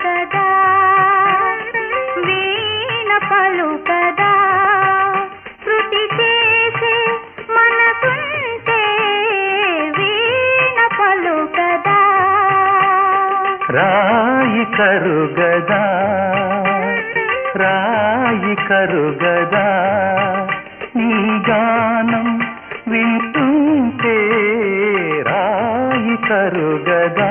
పలుకదా వీణ పలుకదా. శృతి చేసే మనసుంటే వీణ పలుకదా. రాయి కరుగదా రాయి కరుగదా. నీ గానం వింటుంటే రాయి కరుగదా.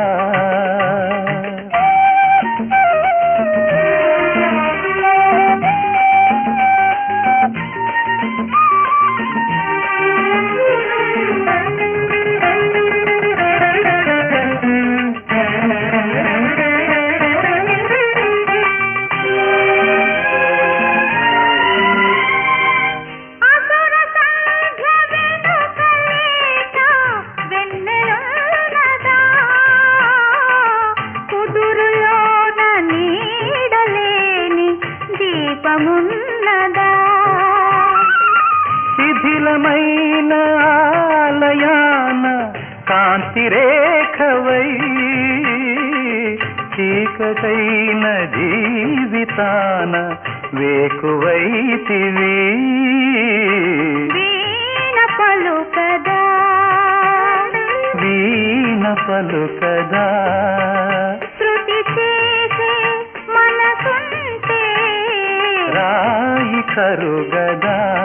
దీపమున్నదా శిథిలమైన ఆలయాన కాంతి రేఖవై చీకటైన జీవితాన వేకువైతివి. వీణ పలుకదా వీణ పలుకదా రాయి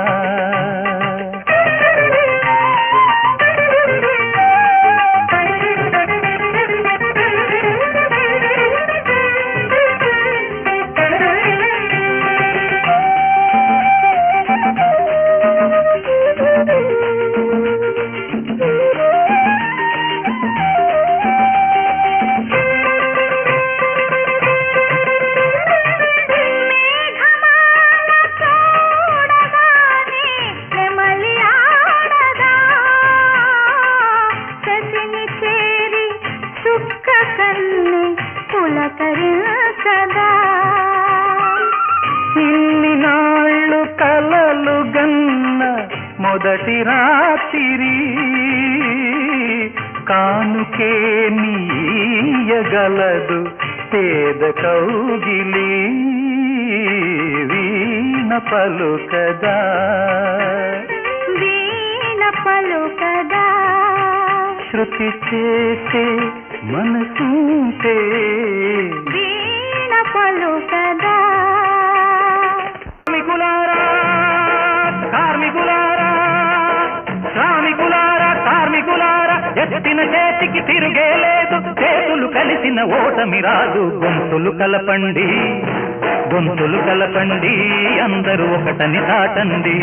పులకరించదా ఇన్ని నాళ్ళు కలలు గన్న మొదటి రాత్రి కానుకే నీయగలదు పేద కౌగిలి వీణ పలుకదా. వీణ పలుకదా. శృతి చేసే మనసుంటే వీణ కార్మికులారా కార్మికులారా శ్రామికులారా కార్మికులారా ఎత్తిన చేతికి తిరిగే లేదు. చేతులు కలిసిన ఓటమి రాదు గొంతులు కలపండి. గొంతులు కలపండి అందరూ ఒకటని దాటండి.